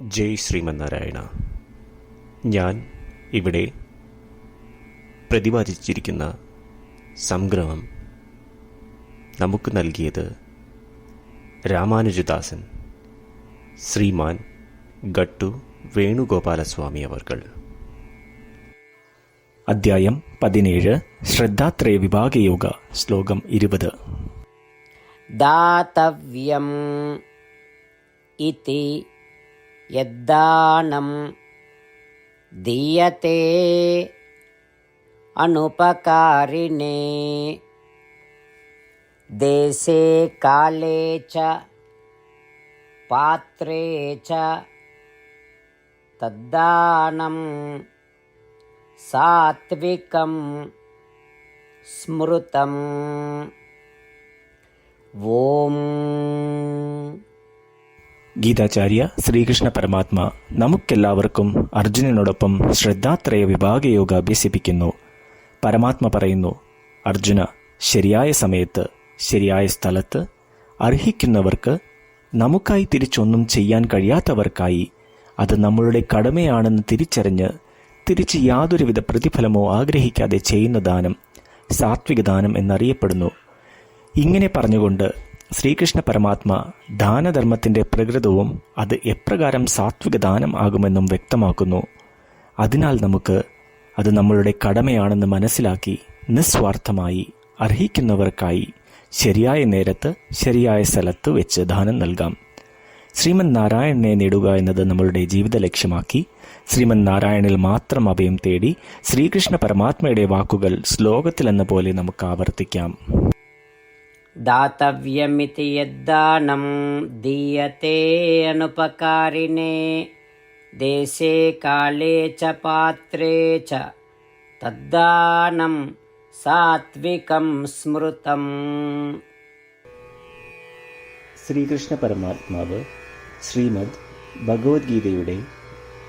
ജയ് ശ്രീമന്നാരായണ. ഞാൻ ഇവിടെ പ്രതിപാദിച്ചിരിക്കുന്ന സംഗ്രഹം നമുക്ക് നൽകിയത് രാമാനുജദാസൻ ശ്രീമാൻ ഗട്ടു വേണുഗോപാലസ്വാമി അവർകൾ. അദ്ധ്യായം പതിനേഴ് ശ്രദ്ധാത്രയ വിഭാഗയോഗ ശ്ലോകം ഇരുപത്. ദാതവ്യം ഇതി यद्दानं दीयते अनुपकारिणे। देशे काले च पात्रे च तद्दानं सात्विकं स्मृतम्। ഓം ഗീതാചാര്യ ശ്രീകൃഷ്ണ പരമാത്മ നമുക്കെല്ലാവർക്കും അർജുനനോടൊപ്പം ശ്രദ്ധാത്രയ വിഭാഗയോഗ അഭ്യസിപ്പിക്കുന്നു പരമാത്മ പറയുന്നു അർജുന ശരിയായ സമയത്ത് ശരിയായ സ്ഥലത്ത് അർഹിക്കുന്നവർക്ക് നമുക്കായി തിരിച്ചൊന്നും ചെയ്യാൻ കഴിയാത്തവർക്കായി അത് നമ്മളുടെ കടമയാണെന്ന് തിരിച്ചറിഞ്ഞ് തിരിച്ച് യാതൊരുവിധ പ്രതിഫലമോ ആഗ്രഹിക്കാതെ ചെയ്യുന്ന ദാനം സാത്വിക ദാനം എന്നറിയപ്പെടുന്നു. ഇങ്ങനെ പറഞ്ഞുകൊണ്ട് ശ്രീകൃഷ്ണ പരമാത്മ ദാനധർമ്മത്തിന്റെ പ്രകൃതവും അത് എപ്രകാരം സാത്വിക ദാനം ആകുമെന്നും വ്യക്തമാക്കുന്നു. അതിനാൽ നമുക്ക് അത് നമ്മളുടെ കടമയാണെന്ന് മനസ്സിലാക്കി നിസ്വാർത്ഥമായി അർഹിക്കുന്നവർക്കായി ശരിയായ നേരത്ത് ശരിയായ സ്ഥലത്ത് വെച്ച് ദാനം നൽകാം. ശ്രീമൻ നാരായണനെ നേടുക എന്നത് നമ്മളുടെ ജീവിത ലക്ഷ്യമാക്കി ശ്രീമൻ നാരായണിൽ മാത്രം അഭയം തേടി ശ്രീകൃഷ്ണ പരമാത്മയുടെ വാക്കുകൾ ശ്ലോകത്തിലെന്ന പോലെ നമുക്ക് ആവർത്തിക്കാം. दातव्यमिति यद्दानं दीयते अनुपकारिणे देशे काले च पात्रे च तद्दानं सात्विकं स्मृतम् ശ്രീകൃഷ്ണ പരമാത്മാവ് ശ്രീമദ് ഭഗവത്ഗീതയുടെ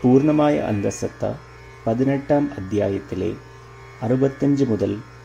പൂർണ്ണമായ അന്തസത്ത പതിനെട്ടാം അധ്യായത്തിലെ അറുപത്തഞ്ച് മുതൽ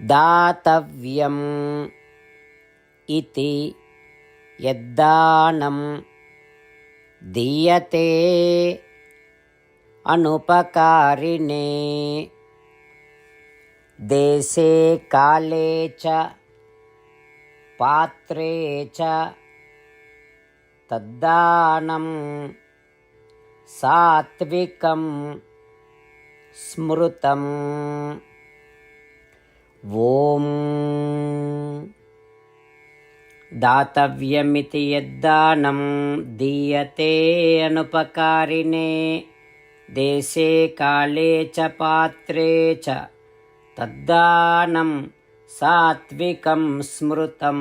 दातव्यम् इति यद्दानं दीयते अनुपकारिणे। देशे काले च पात्रे च तद्दानं सात्विकं स्मृतम् ఓం దాతవ్యమితి యద్దానం దీయతే అనుపకారిణే. దేశే కాళే చ పాత్రే చ తద్దానం సాత్వికం స్మృతం.